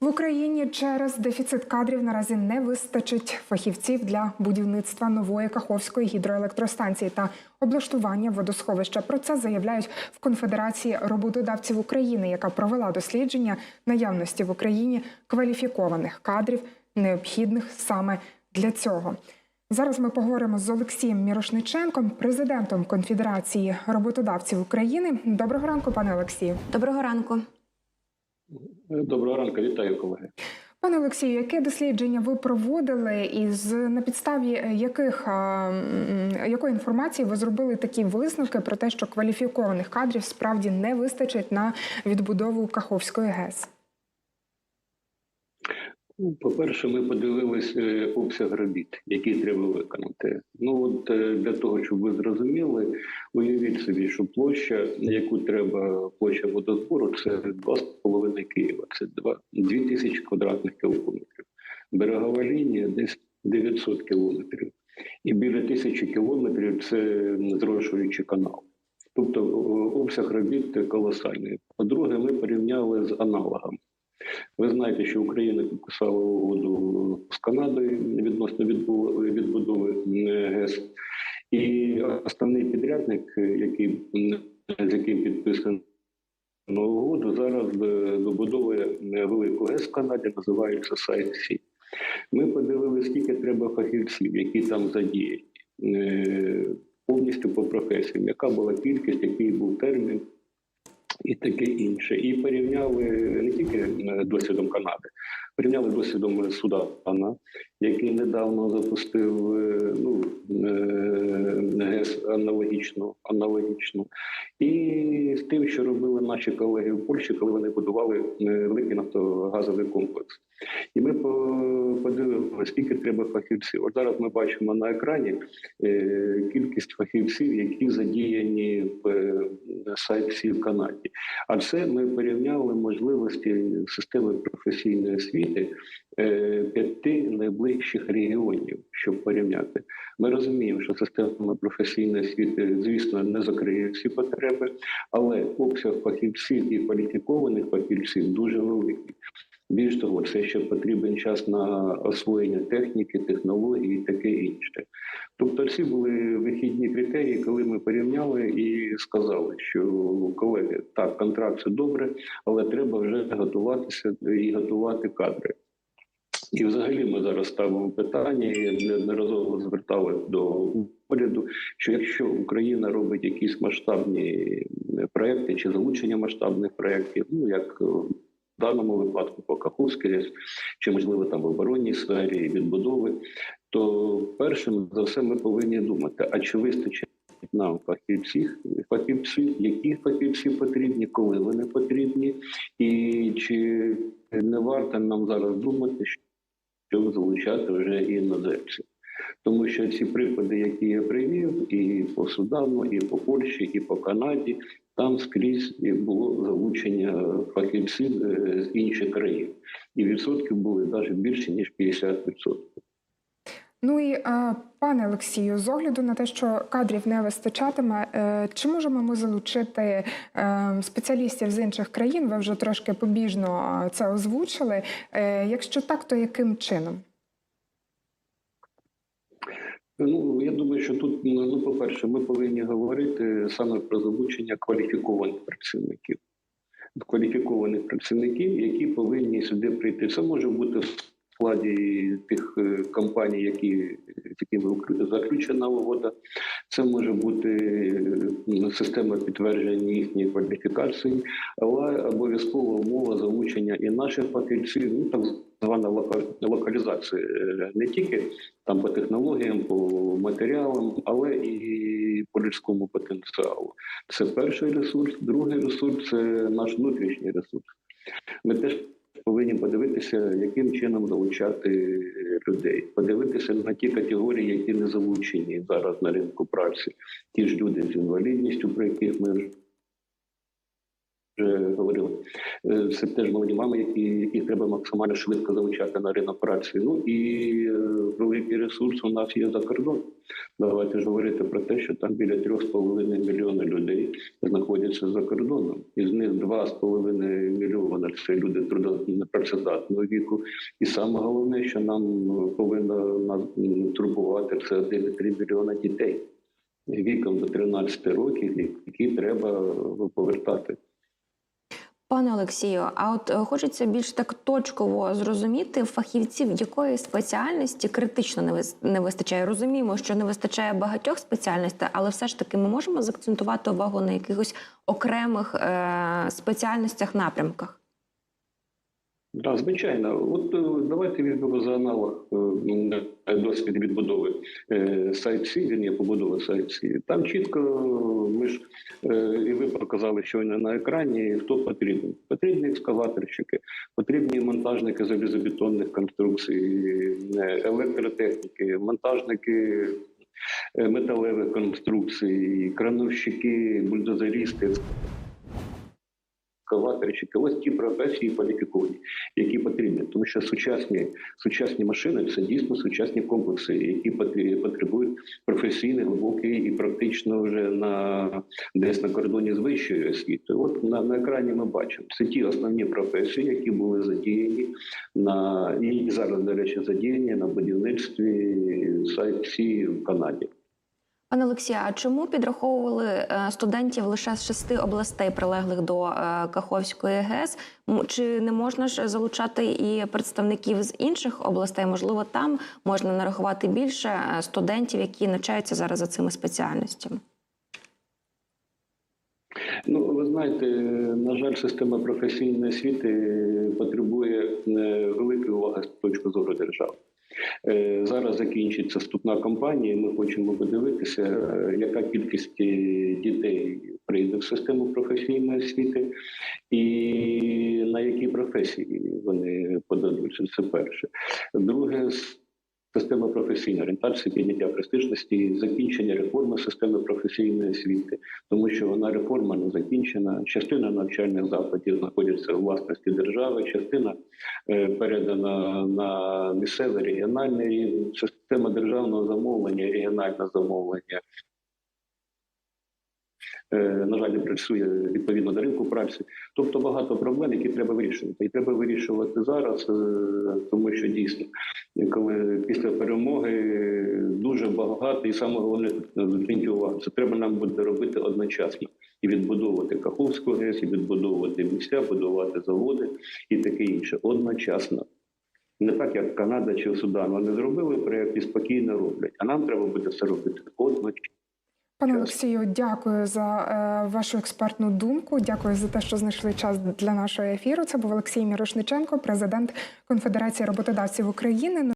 В Україні через дефіцит кадрів наразі не вистачить фахівців для будівництва нової Каховської гідроелектростанції та облаштування водосховища. Про це заявляють в Конфедерації роботодавців України, яка провела дослідження наявності в Україні кваліфікованих кадрів, необхідних саме для цього. Зараз ми поговоримо з Олексієм Мірошниченком, президентом Конфедерації роботодавців України. Доброго ранку, пане Олексію. Доброго ранку. Доброго ранку, вітаю колеги. Пане Олексію, яке дослідження ви проводили, і на підставі яких якої інформації ви зробили такі висновки про те, що кваліфікованих кадрів справді не вистачить на відбудову Каховської ГЕС? Ну, По-перше, ми подивилися е, обсяг робіт, які треба виконати. Ну от е, для того, щоб ви зрозуміли, уявіть собі, що площа, яку треба площа водозбору, це 2,5 Києва, це 2 тисячі квадратних кілометрів. Берегова лінія десь 900 кілометрів. І біля тисячі кілометрів це зрошуючий канал. Тобто обсяг робіт колосальний. По-друге, ми порівняли з аналогами. Ви знаєте, що Україна підписала угоду з Канадою відносно відбудови е, ГЕС. І основний підрядник, е, який з яким підписано угоду, зараз е, добудовує е, велику ГЕС в Канаді, називається Сайт-Сі. Ми подивилися, скільки треба фахівців, які там задіяні, е, повністю по професіям, яка була кількість, який був термін і таке інше. І порівняли не тільки е, досвідом Канади, порівняли досвідом Судана, який недавно запустив е, ну, е, ГЕС аналогічну, аналогічну. І з тим, що робили наші колеги в Польщі, коли вони будували е, великий нафтогазовий комплекс. І ми подивилися, скільки треба фахівців. От зараз ми бачимо на екрані кількість фахівців, які задіяні в сайті в Канаді. А це ми порівняли можливості системи професійної освіти е, п'яти найближчих регіонів, щоб порівняти. Ми розуміємо, що система професійної освіти, звісно, не закриє всі потреби, але обсяг фахівців і кваліфікованих фахівців дуже великий. Більш того, це ще потрібен час на освоєння техніки, технологій і таке інше. Тобто, всі були вихідні критерії, коли ми порівняли і сказали, що колеги, так, контракт це добре, але треба вже готуватися і готувати кадри. І взагалі ми зараз ставимо питання і неодноразово звертали до уряду, що якщо Україна робить якісь масштабні проекти чи залучення масштабних проєктів, ну як в даному випадку по Каховській чи можливо там в оборонній сфері відбудови, то першим за все ми повинні думати: а чи вистачить нам фахівців, фахівців, які фахівці потрібні, коли вони потрібні, і чи не варто нам зараз думати, щоб залучати вже іноземців. Тому що ці приклади, які я привів, і по Судану, і по Польщі, і по Канаді, там скрізь було залучення фахівців е, з інших країн, і відсотки були навіть більше ніж 50%. Ну і е, пане Олексію, з огляду на те, що кадрів не вистачатиме, е, чи можемо ми залучити спеціалістів з інших країн? Ви вже трошки побіжно це озвучили. Якщо так, то яким чином? Ну я думаю, що тут ну, по-перше, ми повинні говорити саме про залучення кваліфікованих працівників, кваліфікованих працівників, які повинні сюди прийти. Це може бути складі тих е, компаній, які з якими заключена угода. Це може бути е, система підтвердження їхньої кваліфікації, але обов'язкова умова залучення і наших фахівців, ну так звана локалізація е, не тільки там по технологіям, по матеріалам, але і по людському потенціалу. Це перший ресурс. Другий ресурс це наш внутрішній ресурс. Ми теж повинні подивитися, яким чином залучати людей, подивитися на ті категорії, які не залучені зараз на ринку праці. Ті ж люди з інвалідністю, про яких ми говорили. Це теж молоді мами, які, яких треба максимально швидко залучати на ринок праці. Ну і е, великий ресурс у нас є за кордон. Давайте ж говорити про те, що там біля 3,5 мільйона людей знаходяться за кордоном. Із них 2,5 мільйона це люди трудопрацездатного віку. І саме головне, що нам повинно нас турбувати, це 1,3 мільйона дітей віком до 13 років, які треба повертати. Пане Олексію, а от е, хочеться більш так точково зрозуміти фахівців, якої спеціальності критично не вис- не вистачає. Розуміємо, що не вистачає багатьох спеціальностей, але все ж таки ми можемо заакцентувати увагу на якихось окремих е- спеціальностях, напрямках. Так, звичайно, от е, давайте візьмемо за аналог е, досвід відбудови сайт Сі, вірні, побудови сайт Сі. Там чітко ми ж е, і ви показали щойно на екрані, хто потрібен. Потрібні екскаваторщики, потрібні монтажники залізобетонних конструкцій, електротехніки, монтажники металевих конструкцій, крановщики, бульдозерісти. Екскаваторщики. Ось ті професії кваліфіковані, які потрібні, тому що сучасні сучасні машини це дійсно сучасні комплекси, які потр- потребують професійний, глибокий і практично вже на десь на кордоні з вищою освітою. От на, на екрані ми бачимо це ті основні професії, які були задіяні на і зараз, до речі, задіяні на будівництві сайт в Канаді. Пане Олексію, а чому підраховували е, студентів лише з шести областей, прилеглих до е, Каховської ГЕС? Чи не можна ж залучати і представників з інших областей? Можливо, там можна нарахувати більше е, студентів, які навчаються зараз за цими спеціальностями? Ну, ви знаєте, на жаль, система професійної освіти потребує великої уваги з точки зору держави. Е, Зараз закінчиться вступна кампанія. Ми хочемо подивитися, е, яка кількість е, дітей прийде в систему професійної освіти, і на які професії вони подадуться. Це перше. Друге, с- система професійної орієнтації, підняття престижності, закінчення реформи системи професійної освіти тому що вона реформа не закінчена. Частина навчальних закладів знаходиться у власності держави, частина е, передана на місцевий регіональний рівень. Система державного замовлення, регіональне замовлення. е, На жаль, не працює відповідно до ринку праці. Тобто багато проблем, які треба вирішувати. І треба вирішувати зараз, е, тому що дійсно, коли перемоги дуже багато, і саме головне зверніть увагу, це треба нам буде робити одночасно і відбудовувати Каховську ГЕС, і відбудовувати місця, будувати заводи і таке інше одночасно. Не так, як Канада чи Судан. Вони зробили проєкт і спокійно роблять. А нам треба буде це робити одночасно. Пане Олексію, дякую за е, вашу експертну думку. Дякую за те, що знайшли час для нашого ефіру. Це був Олексій Мірошниченко, президент Конфедерації роботодавців України.